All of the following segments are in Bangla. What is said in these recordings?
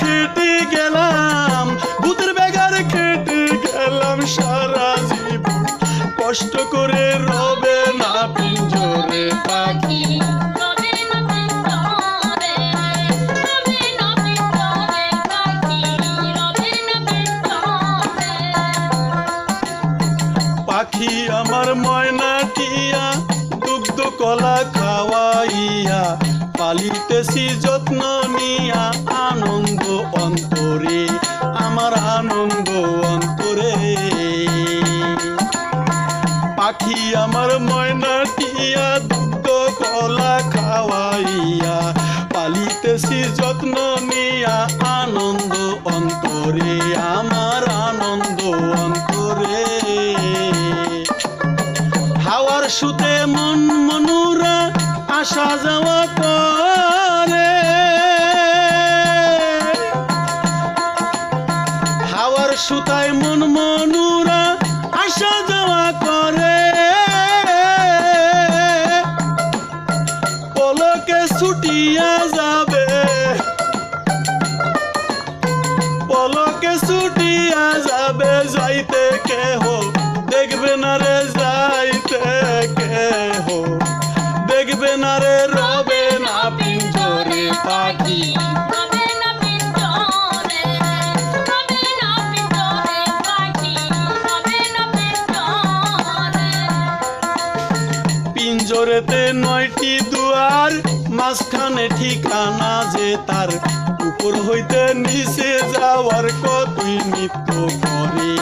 খেটে গেলাম, ভূতের বেগারে খেটে গেলাম সারা জীবন। কষ্ট করে রবে না পিঞ্জরে পাখি। পাখি আমার ময়না টিয়া, দুগ্ধ কলা খাওয়াইয়া পালিতেছি যত্ন নিয়া আনন্দ অন্তরে, আমার আনন্দ অন্তরে। পাখি আমার ময়না টিয়া দুগ্ধ কলা খাওয়াইয়া, পালিতেছি যত্ন নিয়া আনন্দ অন্তরে, আমার আনন্দ অন্তরে। হাওয়ার সুতে মন মনুরা আসা ছুটিয়া যাবে যাইতে কেহ? দেখবে না রে যাইতে কেহ? দেখবে না রে রবে না পিঞ্জরে পাখি। পিঞ্জরেতে নয়টি দুয়ার মাঝখানে ঠিকানা যে তার। উপর হইতে নিচে যাওয়ার কতই নৃত্য করে?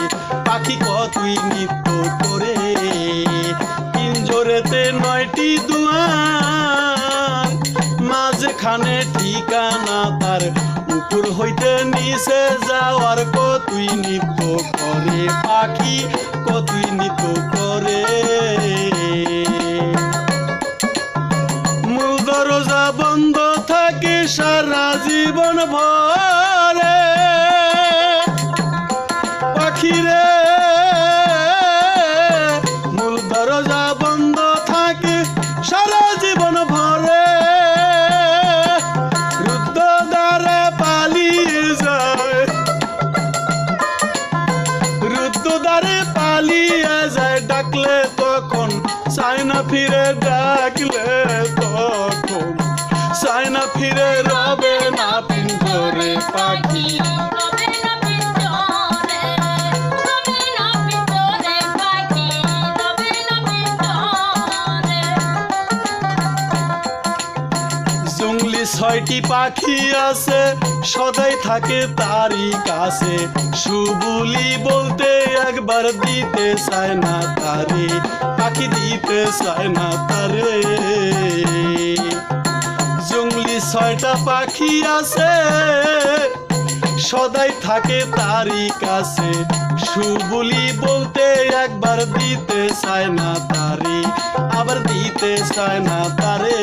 পাখি কতই নৃত্য করে? পিঞ্জরেতে নয়টি দুয়ার, মাঝখানে ঠিকানা তার। উপর হইতে নিচে যাওয়ার কতই নৃত্য করে? পাখি কতই নৃত্য করে? দ্বারে পালিয়ে যায়, ডাকলে তখন, সাইনা ফিরে ডাকলে তখন। সাইনা ফিরে রবে না পিন্ধরে পাখি। ছয়টি পাখি আছে, সদাই থাকে তারই কাছে। সুবুলি বলতে একবার দিতে চায় না তারে, পাখি দিতে চায় না তারে। জঙ্গলি ছয়টা পাখি আছে, সদাই থাকে তারই কাছে। সুবুলি বলতে একবার দিতে চায় না তারে, আবার দিতে চায় না তারে।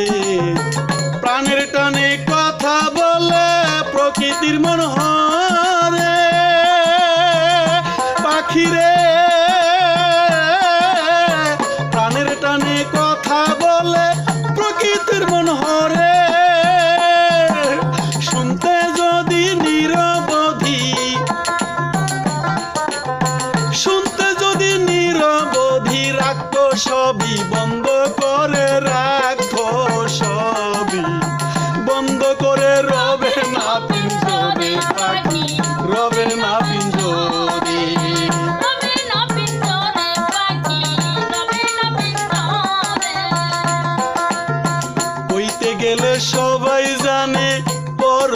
প্রাণের টানে কথা বলে, প্রকৃতির মন হরে পাখিরে, প্রাণের টানে কথা বলে, প্রকৃতির মন হরে শুনতে যদি নিরবধি, শুনতে যদি নিরবধি রাখতো সবই বন্ধ করে রাখতো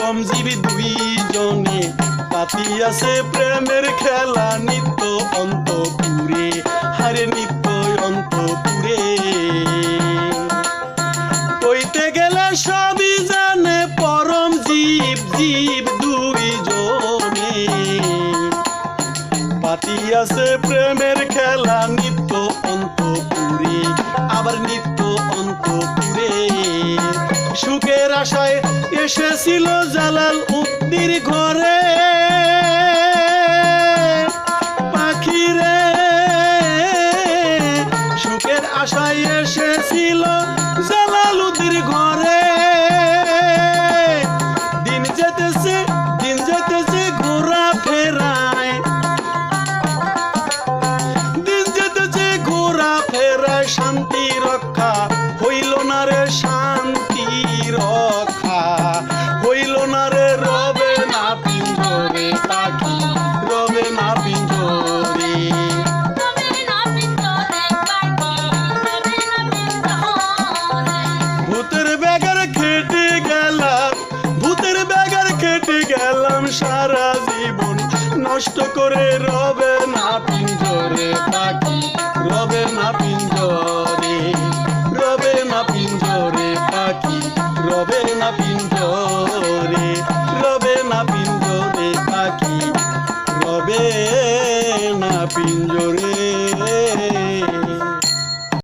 পরম জীবী দুইজনে। আছে প্রেমের খেলা, নিত্য অন্তপুরে। হারে নিত্য অন্তপুরে। কইতে গেলে সবই জানে, পরম জীব জীব দুইজনে। আছে প্রেমের এসেছিল জালাল উদ্দির ঘরে। পাখিরে সুখের আশায় এসেছিল জালাল উদ্দির ঘরে। দিন যেতেছে দিন যেতেছে ঘোরা ফেরায়। দিন যেতেছে ঘোরা ফেরায়, শান্তি রক্ষা হইল না রে শান। কষ্ট করে রবে না পিঞ্জরে পাখি, রবে না পিঞ্জরে রবে না পিঞ্জরে পাখি, রবে না পিঞ্জরে রবে না পিঞ্জরে পাখি, রবে না পিঞ্জরে